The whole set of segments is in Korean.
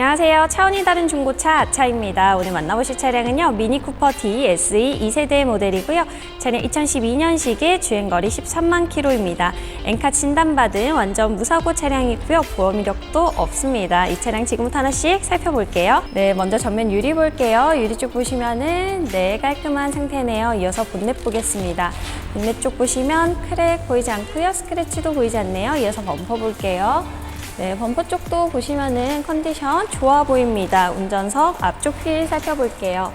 안녕하세요. 차원이 다른 중고차 아차입니다. 오늘 만나보실 차량은요. 미니 쿠퍼 D SE 2세대 모델이고요. 차량 2012년식의 주행거리 13만 킬로입니다. 엔카 진단받은 완전 무사고 차량이고요. 보험 이력도 없습니다. 이 차량 지금부터 하나씩 살펴볼게요. 네, 먼저 전면 유리 볼게요. 유리 쪽 보시면은 네, 깔끔한 상태네요. 이어서 본넷 보겠습니다. 본넷 쪽 보시면 크랙 보이지 않고요. 스크래치도 보이지 않네요. 이어서 범퍼 볼게요. 네, 범퍼 쪽도 보시면은 컨디션 좋아 보입니다. 운전석 앞쪽 휠 살펴볼게요.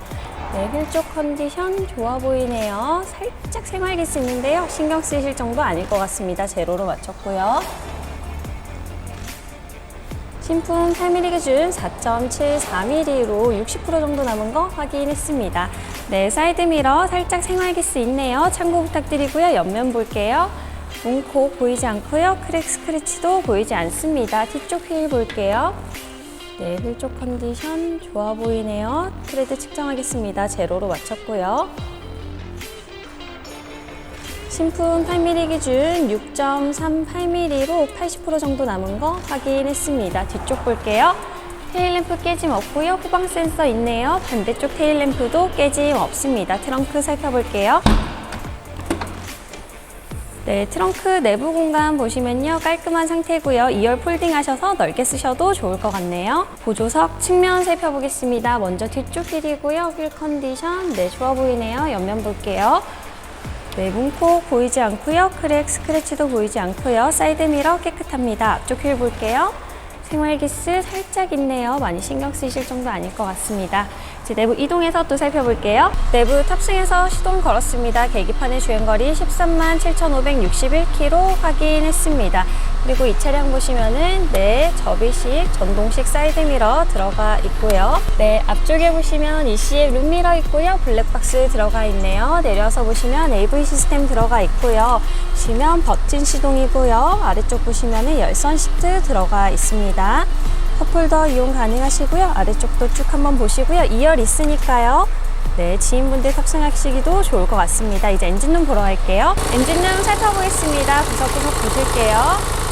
네, 휠 쪽 컨디션 좋아 보이네요. 살짝 생활기스 있는데요. 신경 쓰실 정도 아닐 것 같습니다. 제로로 맞췄고요. 신품 8mm 기준 4.74mm로 60% 정도 남은 거 확인했습니다. 네, 사이드 미러 살짝 생활기스 있네요. 참고 부탁드리고요. 옆면 볼게요. 문콕 보이지 않고요. 크랙 스크래치도 보이지 않습니다. 뒤쪽 휠 볼게요. 네, 휠 쪽 컨디션 좋아 보이네요. 트레드 측정하겠습니다. 제로로 맞췄고요. 신품 8mm 기준 6.38mm로 80% 정도 남은 거 확인했습니다. 뒤쪽 볼게요. 테일램프 깨짐 없고요. 후방 센서 있네요. 반대쪽 테일램프도 깨짐 없습니다. 트렁크 살펴볼게요. 네, 트렁크 내부 공간 보시면요. 깔끔한 상태고요. 2열 폴딩 하셔서 넓게 쓰셔도 좋을 것 같네요. 보조석 측면 살펴보겠습니다. 먼저 뒤쪽 휠이고요. 휠 컨디션 네, 좋아 보이네요. 옆면 볼게요. 네, 문콕 보이지 않고요. 크랙, 스크래치도 보이지 않고요. 사이드 미러 깨끗합니다. 앞쪽 휠 볼게요. 생활기스 살짝 있네요. 많이 신경 쓰실 정도 아닐 것 같습니다. 내부 이동해서 또 살펴볼게요. 내부 탑승해서 시동 걸었습니다. 계기판의 주행거리 13만 7,561km 확인했습니다. 그리고 이 차량 보시면은 네 접이식 전동식 사이드미러 들어가 있고요. 네 앞쪽에 보시면 EC의 룸미러 있고요. 블랙박스 들어가 있네요. 내려서 보시면 AV 시스템 들어가 있고요. 보시면 버튼 시동이고요. 아래쪽 보시면은 열선 시트 들어가 있습니다. 컵홀더 이용 가능하시고요. 아래쪽도 쭉 한번 보시고요. 2열 있으니까요. 네, 지인분들 탑승하시기도 좋을 것 같습니다. 이제 엔진룸 보러 갈게요. 엔진룸 살펴보겠습니다. 구석구석 보실게요.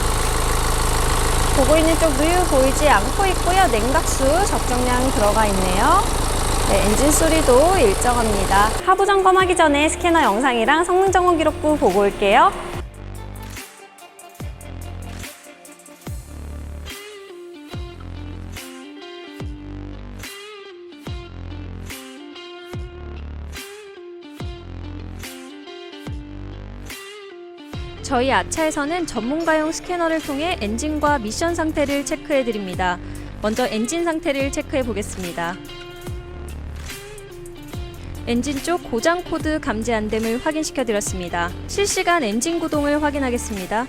보고 있는 쪽 누유 보이지 않고 있고요. 냉각수 적정량 들어가 있네요. 네, 엔진 소리도 일정합니다. 하부 점검하기 전에 스캐너 영상이랑 성능 점검 기록부 보고 올게요. 저희 아차에서는 전문가용 스캐너를 통해 엔진과 미션 상태를 체크해 드립니다. 먼저 엔진 상태를 체크해 보겠습니다. 엔진 쪽 고장 코드 감지 안 됨을 확인시켜 드렸습니다. 실시간 엔진 구동을 확인하겠습니다.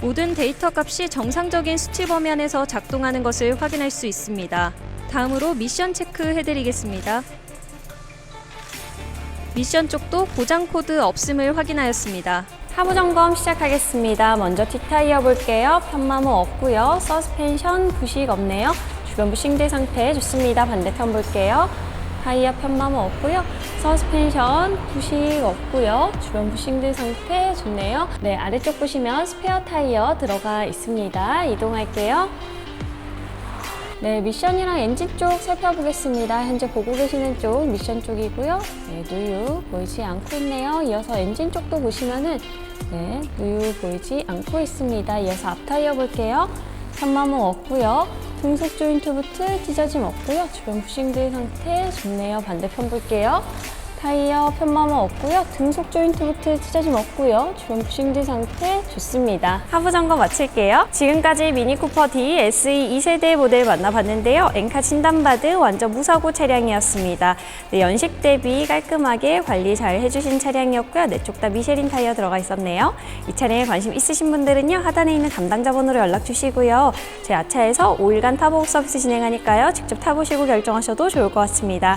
모든 데이터 값이 정상적인 수치 범위 안에서 작동하는 것을 확인할 수 있습니다. 다음으로 미션 체크 해드리겠습니다. 미션 쪽도 고장 코드 없음을 확인하였습니다. 하부 점검 시작하겠습니다. 먼저 뒷타이어 볼게요. 편마모 없고요. 서스펜션 부식 없네요. 주변 부싱대 상태 좋습니다. 반대편 볼게요. 타이어 편마모 없고요. 서스펜션 부식 없고요. 주변 부싱들 상태 좋네요. 네, 아래쪽 보시면 스페어 타이어 들어가 있습니다. 이동할게요. 네, 미션이랑 엔진 쪽 살펴보겠습니다. 현재 보고 계시는 쪽 미션 쪽이고요. 네, 누유 보이지 않고 있네요. 이어서 엔진 쪽도 보시면은 네, 누유 보이지 않고 있습니다. 이어서 앞 타이어 볼게요. 편마모 없고요. 등속 조인트 부트 찢어짐 없고요. 주변 부싱들 상태 좋네요. 반대편 볼게요. 타이어 편마모 없고요. 등속 조인트 부트 찢어짐 없고요. 주변 부싱들 상태 좋습니다. 하부 점검 마칠게요. 지금까지 미니 쿠퍼 D SE 2세대 모델 만나봤는데요. 엔카 진단받은 완전 무사고 차량이었습니다. 네, 연식 대비 깔끔하게 관리 잘 해주신 차량이었고요. 네쪽다 미쉐린 타이어 들어가 있었네요. 이 차량에 관심 있으신 분들은요. 하단에 있는 담당자번호로 연락 주시고요. 제 아차에서 5일간 타보업 서비스 진행하니까요. 직접 타보시고 결정하셔도 좋을 것 같습니다.